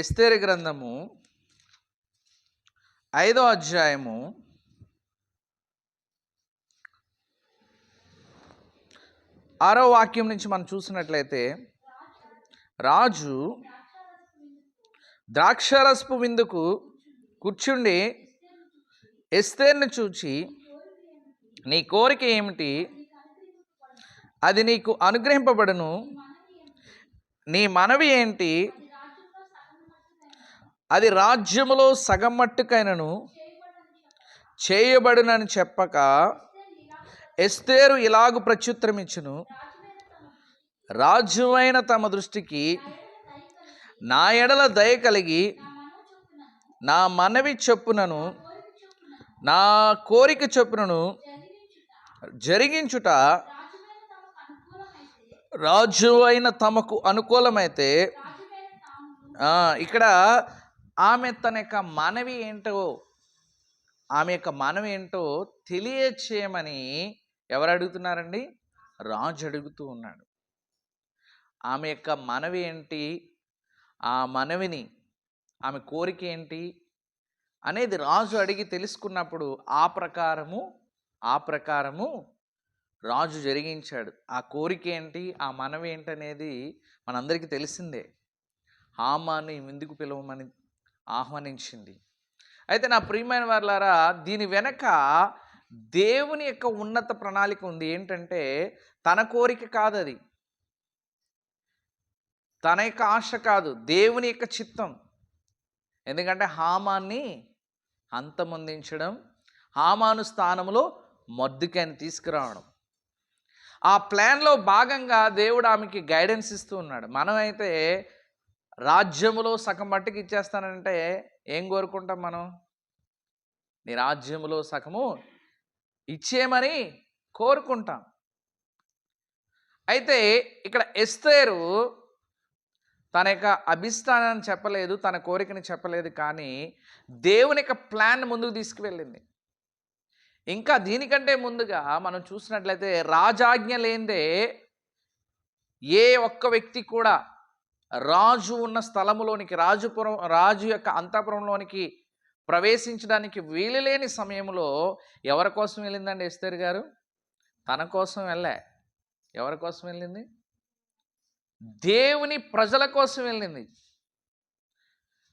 ఎస్తేరి గ్రంథము ఐదో అధ్యాయము ఆరో వాక్యం నుంచి మనం చూసినట్లయితే రాజు ద్రాక్షరసపు విందుకు కూర్చుండి ఎస్తేర్ని చూచి నీ కోరిక ఏమిటి? అది నీకు అనుగ్రహింపబడును. నీ మనవి ఏంటి? అది రాజ్యములో సగం మట్టుకైనను చేయబడునని చెప్పక ఎస్తేరు ఇలాగు ప్రత్యుత్తరం ఇచ్చును రాజువైన తమ దృష్టికి నా ఎడల దయ కలిగి నా మనవి చొప్పునను నా కోరిక చొప్పునను జరిగించుట రాజు అయిన తమకు అనుకూలమైతే ఇక్కడ ఆమె తన యొక్క మనవి ఏంటో ఆమె యొక్క మనవి ఏంటో తెలియచేయమని ఎవరు అడుగుతున్నారండి? రాజు అడుగుతూ ఉన్నాడు. ఆమె యొక్క మనవి ఏంటి? ఆ మనవిని ఆమె కోరిక ఏంటి? అనేది రాజు అడిగి తెలుసుకున్నప్పుడు ఆ ప్రకారము ఆ ప్రకారము రాజు జరిగించాడు. ఆ కోరిక ఏంటి? ఆ మనవి ఏంటి అనేది మనందరికీ తెలిసిందే. హామాని ఎందుకు పిలవమని ఆహ్వానించింది. అయితే నా ప్రియమైన వారులారా దీని వెనక దేవుని యొక్క ఉన్నత ప్రణాళిక ఉంది. ఏంటంటే తన కోరిక కాదు అది తన యొక్క ఆశ కాదు. దేవుని యొక్క చిత్తం. ఎందుకంటే హామాన్ని అంతమొందించడం హామాను స్థానంలో మొద్దుకాయని తీసుకురావడం. ఆ ప్లాన్లో భాగంగా దేవుడు ఆమెకి గైడెన్స్ ఇస్తూ ఉన్నాడు. మనమైతే రాజ్యములో సగం మట్టుకు ఇచ్చేస్తానంటే ఏం కోరుకుంటాం మనం? నీ రాజ్యములో సగము ఇచ్చేయమని కోరుకుంటాం. అయితే ఇక్కడ ఎస్తేరు తన యొక్క అభిష్టానాన్ని చెప్పలేదు తన కోరికని చెప్పలేదు కానీ దేవుని యొక్క ప్లాన్ ముందుకు తీసుకువెళ్ళింది. ఇంకా దీనికంటే ముందుగా మనం చూసినట్లయితే రాజాజ్ఞ లేనిదే ఏ ఒక్క వ్యక్తి కూడా రాజు ఉన్న స్థలములోనికి రాజుపురం రాజు యొక్క అంతఃపురంలోనికి ప్రవేశించడానికి వీలులేని సమయంలో ఎవరి కోసం వెళ్ళిందండి ఎస్తేరు గారు? తన కోసం వెళ్ళే ఎవరి కోసం వెళ్ళింది? దేవుని ప్రజల కోసం వెళ్ళింది.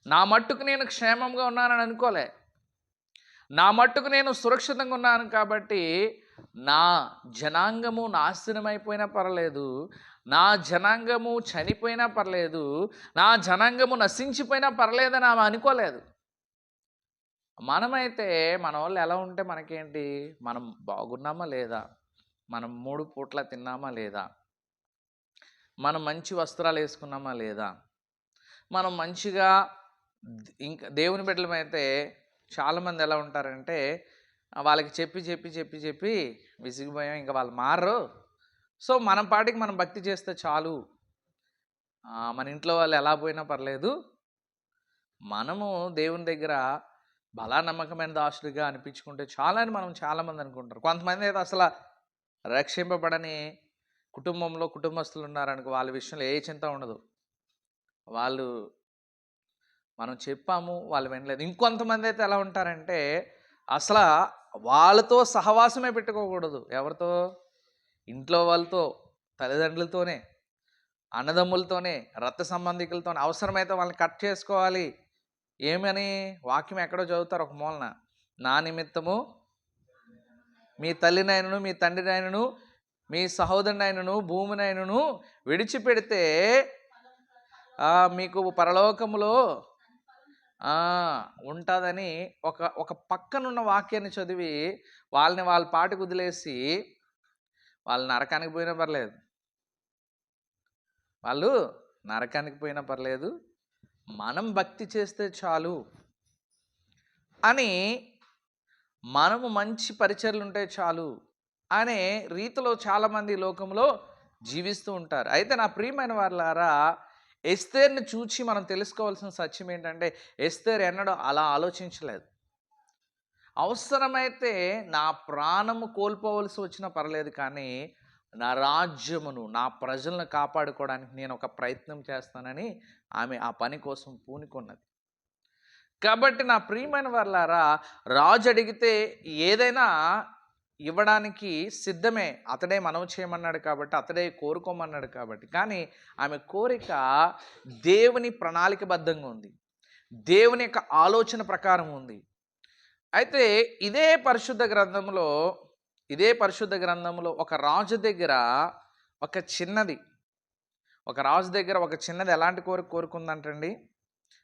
నా మట్టుకు నేను క్షేమంగా ఉన్నానని అనుకోలే. నా మట్టుకు నేను సురక్షితంగా ఉన్నాను కాబట్టి నా జనాంగము నాశనమైపోయినా పర్లేదు నా జనాంగము చనిపోయినా పర్లేదు నా జనాంగము నశించిపోయినా పర్లేదని ఆమె అనుకోలేదు. మనమైతే మన వాళ్ళు ఎలా ఉంటే మనకేంటి? మనం బాగున్నామా లేదా? మనం మూడు పూట్ల తిన్నామా లేదా? మనం మంచి వస్త్రాలు వేసుకున్నామా లేదా? మనం మంచిగా ఇంకా దేవుని బిడ్డలమైతే చాలామంది ఎలా ఉంటారంటే వాళ్ళకి చెప్పి చెప్పి చెప్పి చెప్పి విసిగిపోయాం. ఇంకా వాళ్ళు మారరు. సో మనం పాటికి మనం భక్తి చేస్తే చాలు. మన ఇంట్లో వాళ్ళు ఎలా పోయినా పర్లేదు. మనము దేవుని దగ్గర బలా నమ్మకమైన దాసుడిగా అనిపించుకుంటే చాలా అని మనం చాలామంది అనుకుంటారు. కొంతమంది అయితే అసలు రక్షింపబడని కుటుంబంలో కుటుంబస్తులు ఉన్నారనుకో వాళ్ళ విషయంలో ఏ చింత ఉండదు. వాళ్ళు మనం చెప్పాము వాళ్ళు వినలేదు. ఇంకొంతమంది అయితే ఎలా ఉంటారంటే అసలు వాళ్ళతో సహవాసమే పెట్టుకోకూడదు. ఎవరితో? ఇంట్లో వాళ్ళతో తల్లిదండ్రులతోనే అన్నదమ్ములతోనే రక్త సంబంధికులతోనే అవసరమైతే వాళ్ళని కట్ చేసుకోవాలి. ఏమని? వాక్యం ఎక్కడో చదువుతారు ఒక మూలన. నా నిమిత్తము మీ తల్లినైనను మీ తండ్రినైనను మీ సహోదరునైనను భూమినైనను విడిచిపెడితే మీకు పరలోకములో ఉంటుందని ఒక ఒక పక్కనున్న వాక్యాన్ని చదివి వాళ్ళని వాళ్ళ పాటికి వదిలేసి వాళ్ళు నరకానికి పోయినా పర్లేదు. వాళ్ళు నరకానికి పోయినా పర్లేదు. మనం భక్తి చేస్తే చాలు అని మనము మంచి పరిచర్లు ఉంటే చాలు అనే రీతిలో చాలామంది లోకంలో జీవిస్తూ ఉంటారు. అయితే నా ప్రియమైన వాళ్ళారా ఎస్తేర్ని చూచి మనం తెలుసుకోవాల్సిన సత్యం ఏంటంటే ఎస్తేర్ ఎన్నడూ అలా ఆలోచించలేదు. అవసరమైతే నా ప్రాణము కోల్పోవలసి వచ్చినా పర్లేదు కానీ నా రాజ్యమును నా ప్రజలను కాపాడుకోవడానికి నేను ఒక ప్రయత్నం చేస్తానని ఆమె ఆ పని కోసం పూనుకున్నది. కాబట్టి నా ప్రియమైన వాళ్ళారా రాజు అడిగితే ఏదైనా ఇవ్వడానికి సిద్ధమే. అతడే మనవి చేయమన్నాడు కాబట్టి అతడే కోరుకోమన్నాడు కాబట్టి. కానీ ఆమె కోరిక దేవుని ప్రణాళికబద్ధంగా ఉంది. దేవుని యొక్క ఆలోచన ప్రకారం ఉంది. అయితే ఇదే పరిశుద్ధ గ్రంథంలో ఇదే పరిశుద్ధ గ్రంథంలో ఒక రాజు దగ్గర ఒక చిన్నది ఒక రాజు దగ్గర ఒక చిన్నది ఎలాంటి కోరిక కోరుకుందంటండి?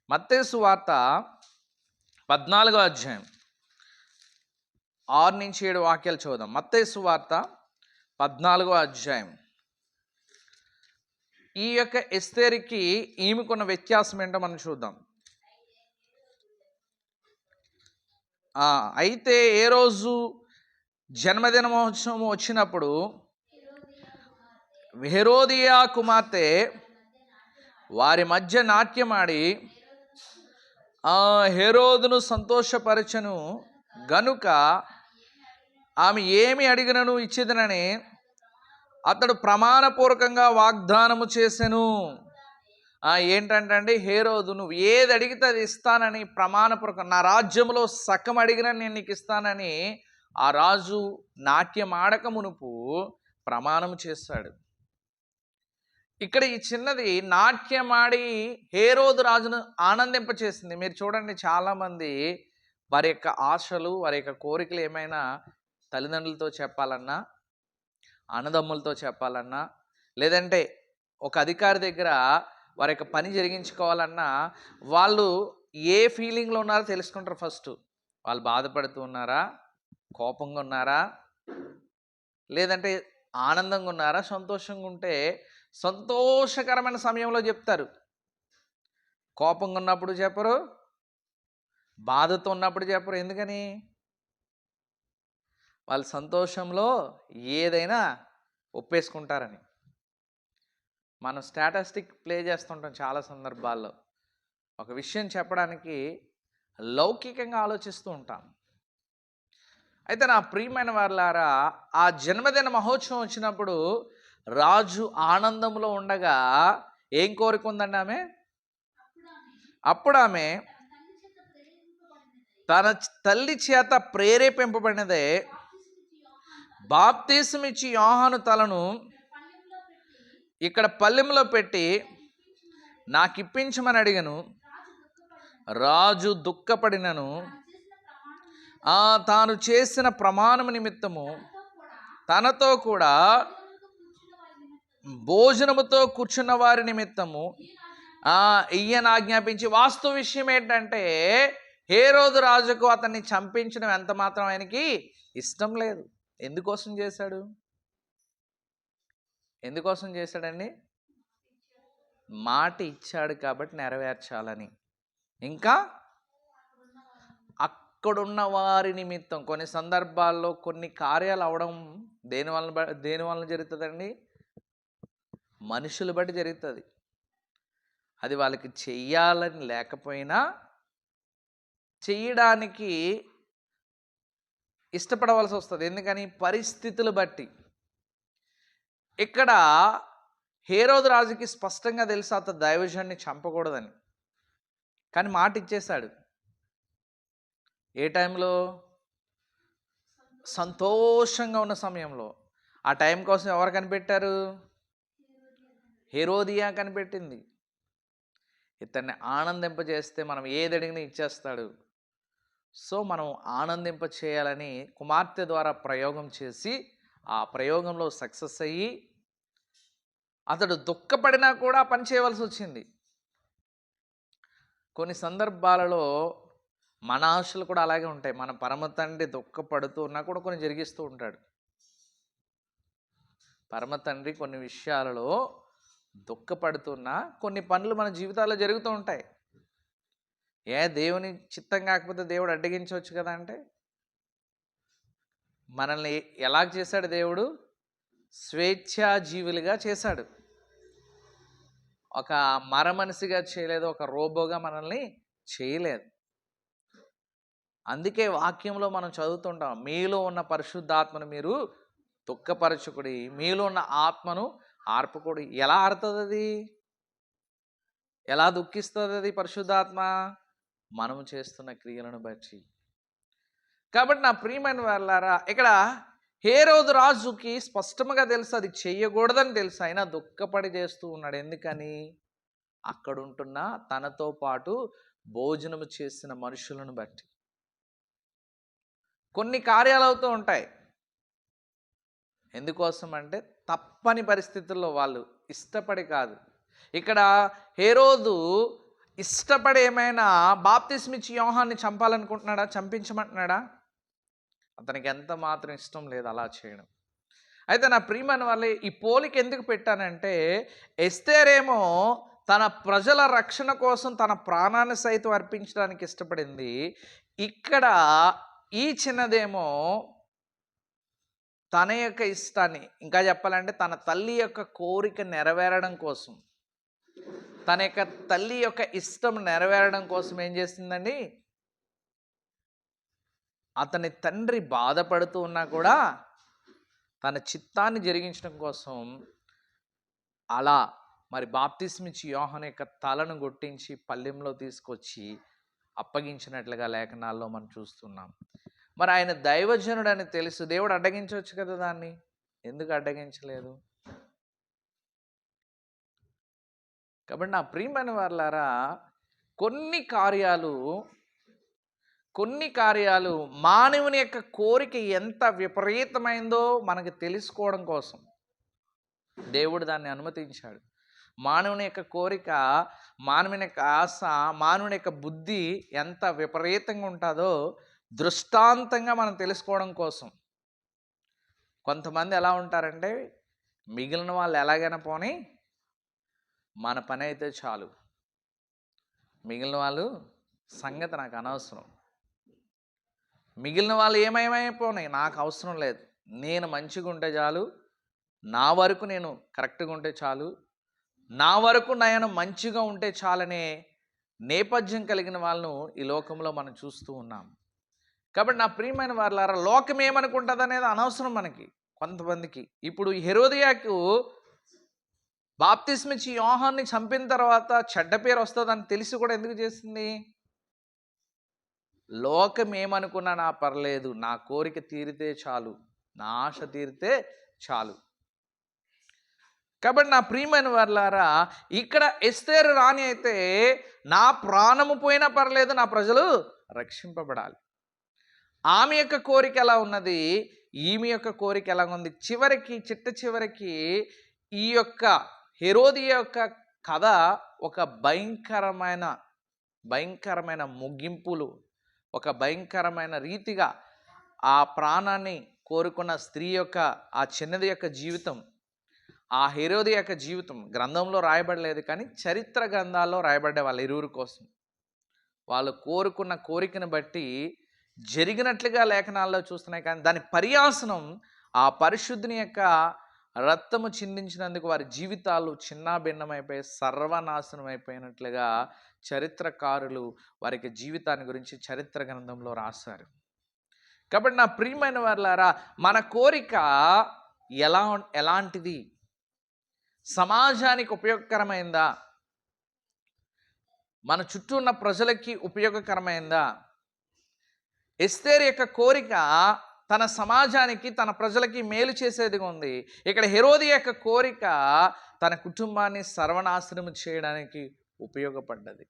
మత్తేసు వార్త పద్నాలుగో అధ్యాయం. ఆరు నుంచి ఏడు వాక్యాలు చూద్దాం మత్తేసు వార్త పద్నాలుగో అధ్యాయం. ఈ యొక్క ఎస్తేరికి ఈమెకున్న వ్యత్యాసం ఏంటో మనం చూద్దాం. అయితే ఏ రోజు జన్మదిన మహోత్సవం వచ్చినప్పుడు హెరోదియా కుమార్తె వారి మధ్య నాట్యమాడి హెరోదును సంతోషపరచను గనుక ఆమె ఏమి అడిగినను ఇచ్చేదనని అతడు ప్రమాణపూర్వకంగా వాగ్దానము చేశాను ఏంటంటే అండి హేరోదు నువ్వు ఏది అడిగితే అది ఇస్తానని ప్రమాణపూర్వకం నా రాజ్యంలో సగం అడిగినా నేను నీకు ఇస్తానని ఆ రాజు నాట్యం ఆడక మునుపు ప్రమాణం చేస్తాడు ఇక్కడ ఈ చిన్నది నాట్యం ఆడి హేరోదు రాజును ఆనందింపచేసింది. మీరు చూడండి చాలామంది వారి యొక్క ఆశలు వారి యొక్క కోరికలు ఏమైనా తల్లిదండ్రులతో చెప్పాలన్నా అన్నదమ్ములతో చెప్పాలన్నా లేదంటే ఒక అధికారి దగ్గర వారి యొక్క పని జరిగించుకోవాలన్నా వాళ్ళు ఏ ఫీలింగ్లో ఉన్నారో తెలుసుకుంటారు ఫస్ట్. వాళ్ళు బాధపడుతూ ఉన్నారా? కోపంగా ఉన్నారా? లేదంటే ఆనందంగా ఉన్నారా? సంతోషంగా ఉంటే సంతోషకరమైన సమయంలో చెప్తారు. కోపంగా ఉన్నప్పుడు చెప్పరు బాధతో ఉన్నప్పుడు చెప్పరు. ఎందుకని? వాళ్ళ సంతోషంలో ఏదైనా ఒప్పేసుకుంటారని. మనం స్టాటస్టిక్ ప్లే చేస్తుంటాం చాలా సందర్భాల్లో. ఒక విషయం చెప్పడానికి లౌకికంగా ఆలోచిస్తూ ఉంటాం. అయితే నా ప్రియమైన వారులారా ఆ జన్మదిన మహోత్సవం వచ్చినప్పుడు రాజు ఆనందంలో ఉండగా ఏం కోరుకుందండి ఆమె? అప్పుడు ఆమె తన తల్లి చేత ప్రేరేపింపబడినదే బాప్తీసమిచ్చి యోహాను తలను ఇక్కడ పల్లెంలో పెట్టి నాకు ఇప్పించమని అడిగను. రాజు దుఃఖపడినను. ఆ తాను చేసిన ప్రమాణం నిమిత్తము తనతో కూడా భోజనముతో కూర్చున్న వారి నిమిత్తము ఈయన ఆజ్ఞాపించి వాస్తు విషయం ఏంటంటే హే రోజు రాజుకు అతన్ని చంపించడం ఎంత మాత్రం ఆయనకి ఇష్టం లేదు. ఎందుకోసం చేశాడు? ఎందుకోసం చేశాడండి? మాట ఇచ్చాడు కాబట్టి నెరవేర్చాలని. ఇంకా అక్కడున్న వారి నిమిత్తం కొన్ని సందర్భాల్లో కొన్ని కార్యాలు అవడం దేని వలన దేని వలన జరుగుతుందండి? మనుషులు బట్టి జరుగుతుంది. అది వాళ్ళకి చెయ్యాలని లేకపోయినా చెయ్యడానికి ఇష్టపడవలసి వస్తుంది. ఎందుకని? పరిస్థితులు బట్టి. ఇక్కడ హేరోదు రాజుకి స్పష్టంగా తెలుసు అత దైవజాన్ని చంపకూడదని. కానీ మాట ఇచ్చేశాడు ఏ టైంలో? సంతోషంగా ఉన్న సమయంలో. ఆ టైం కోసం ఎవరు కనిపెట్టారు? హెరోదియా కనిపెట్టింది. ఇతన్ని ఆనందింపజేస్తే మనం ఏది అడిగినా ఇచ్చేస్తాడు. సో మనం ఆనందింప చేయాలని కుమార్తె ద్వారా ప్రయోగం చేసి ఆ ప్రయోగంలో సక్సెస్ అయ్యి అతడు దుఃఖపడినా కూడా పని చేయవలసి వచ్చింది కొన్ని సందర్భాలలో మన ఆశలు కూడా అలాగే ఉంటాయి. మన పరమ తండ్రి దుఃఖపడుతూ ఉన్నా కూడా కొన్ని జరిగిస్తూ ఉంటాడు. పరమ తండ్రి కొన్ని విషయాలలో దుఃఖపడుతున్నా కొన్ని పనులు మన జీవితాల్లో జరుగుతూ ఉంటాయి. ఏ దేవుని చిత్తం కాకపోతే దేవుడు అడ్డగించవచ్చు కదా అంటే? మనల్ని ఎలా చేశాడు దేవుడు? స్వేచ్ఛాజీవులుగా చేశాడు. ఒక మరమనిషిగా చేయలేదు ఒక రోబోగా మనల్ని చేయలేదు. అందుకే వాక్యంలో మనం చదువుతుంటాం మీలో ఉన్న పరిశుద్ధాత్మను మీరు దుఃఖపరచుకుడి మీలో ఉన్న ఆత్మను ఆర్పకుడి. ఎలా ఆడుతుంది అది ఎలా దుఃఖిస్తుంది అది పరిశుద్ధాత్మ? మనము చేస్తున్న క్రియలను బట్టి. కాబట్టి నా ప్రియమైన వాళ్ళారా ఇక్కడ హేరోదు రాజుకి స్పష్టంగా తెలుసు అది చెయ్యకూడదని తెలుసు. అయినా దుఃఖపడి చేస్తూ ఉన్నాడు. ఎందుకని? అక్కడ ఉంటున్న తనతో పాటు భోజనము చేసిన మనుషులను బట్టి. కొన్ని కార్యాలు అవుతూ ఉంటాయి. ఎందుకోసం అంటే తప్పని పరిస్థితుల్లో వాళ్ళు ఇష్టపడి కాదు. ఇక్కడ హేరోదు ఇష్టపడి ఏమైనా బాప్తిస్మిచ్చి యోహాన్ని చంపాలనుకుంటున్నాడా? చంపించమంటున్నాడా? అతనికి ఎంత మాత్రం ఇష్టం లేదు అలా చేయడం. అయితే నా ప్రియమైన వాళ్ళే ఈ పోలిక ఎందుకు పెట్టానంటే ఎస్తేరేమో తన ప్రజల రక్షణ కోసం తన ప్రాణాన్ని సైతం అర్పించడానికి ఇష్టపడింది. ఇక్కడ ఈ చిన్నదేమో తన యొక్క ఇష్టాన్ని ఇంకా చెప్పాలంటే తన తల్లి యొక్క కోరిక నెరవేరడం కోసం. తన యొక్క తల్లి యొక్క ఇష్టం నెరవేరడం కోసం ఏం చేసిందండి? అతని తండ్రి బాధపడుతూ ఉన్నా కూడా తన చిత్తాన్ని జరిగించడం కోసం అలా మరి బాప్తిస్మిచ్చి యోహన్ యొక్క తలను కొట్టించి పల్లెంలో తీసుకొచ్చి అప్పగించినట్లుగా లేఖనాల్లో మనం చూస్తున్నాం. మరి ఆయన దైవజనుడని తెలుసు. దేవుడు అడ్డగించవచ్చు కదా దాన్ని? ఎందుకు అడ్డగించలేదు? కాబట్టి నా ప్రియమైన వాళ్ళారా కొన్ని కార్యాలు కొన్ని కార్యాలు మానవుని యొక్క కోరిక ఎంత విపరీతమైందో మనకు తెలుసుకోవడం కోసం. దేవుడు దాన్ని అనుమతించాడు. మానవుని యొక్క కోరిక మానవుని యొక్క ఆశ మానవుని యొక్క బుద్ధి ఎంత విపరీతంగా ఉంటుందో దృష్టాంతంగా మనం తెలుసుకోవడం కోసం. కొంతమంది ఎలా ఉంటారంటే మిగిలిన వాళ్ళు ఎలాగైనా పోనీ మన పని అయితే చాలు. మిగిలిన వాళ్ళు సంగతి నాకు అనవసరం. మిగిలిన వాళ్ళు ఏమేమైపోయినాయి నాకు అవసరం లేదు. నేను మంచిగా ఉంటే చాలు. నా వరకు నేను కరెక్ట్గా ఉంటే చాలు. నా వరకు నేను మంచిగా ఉంటే చాలనే నేపథ్యం కలిగిన వాళ్ళను ఈ లోకంలో మనం చూస్తూ ఉన్నాం. కాబట్టి నా ప్రియమైన వాళ్ళారా లోకం ఏమనుకుంటుంది అనేది అనవసరం మనకి కొంతమందికి. ఇప్పుడు హెరోదియాకు బాప్తిస్మిచ్చి యోహాన్ని చంపిన తర్వాత చెడ్డ పేరు వస్తుందని తెలిసి కూడా ఎందుకు చేసింది? లోకం ఏమనుకున్నా నా పర్లేదు నా కోరిక తీరితే చాలు నా ఆశ తీరితే చాలు. కాబట్టి నా ప్రియమైన వర్లారా ఇక్కడ ఎస్తేరు రాణి అయితే నా ప్రాణము పోయినా పర్లేదు నా ప్రజలు రక్షింపబడాలి. ఆమె యొక్క కోరిక ఎలా ఉన్నది? ఈమె యొక్క కోరిక ఎలా ఉంది? చివరికి చిట్ట చివరికి ఈ యొక్క హెరోది యొక్క కథ ఒక భయంకరమైన భయంకరమైన ముగింపులు ఒక భయంకరమైన రీతిగా ఆ ప్రాణాన్ని కోరుకున్న స్త్రీ యొక్క ఆ చిన్నది యొక్క జీవితం ఆ హీరోది యొక్క జీవితం గ్రంథంలో రాయబడలేదు కానీ చరిత్ర గ్రంథాల్లో రాయబడ్డే వాళ్ళ ఇరువురు కోసం. వాళ్ళు కోరుకున్న కోరికను బట్టి జరిగినట్లుగా లేఖనాల్లో చూస్తున్నాయి కానీ దాని పర్యాసనం ఆ పరిశుద్ధిని యొక్క రక్తము చిందించినందుకు వారి జీవితాలు చిన్నాభిన్నమైపోయి సర్వనాశనం అయిపోయినట్లుగా చరిత్రకారులు వారికి జీవితాన్ని గురించి చరిత్ర గ్రంథంలో రాశారు. కాబట్టి నా ప్రియమైన వారులారా మన కోరిక ఎలా ఎలాంటిది? సమాజానికి ఉపయోగకరమైందా? మన చుట్టూ ఉన్న ప్రజలకి ఉపయోగకరమైందా? ఎస్తేర్ యొక్క కోరిక తన సమాజానికి తన ప్రజలకి మేలు చేసేదిగా ఉంది. ఇక్కడ హెరోది యొక్క కోరిక తన కుటుంబాన్ని సర్వనాశనం చేయడానికి ఉపయోగపడ్డది.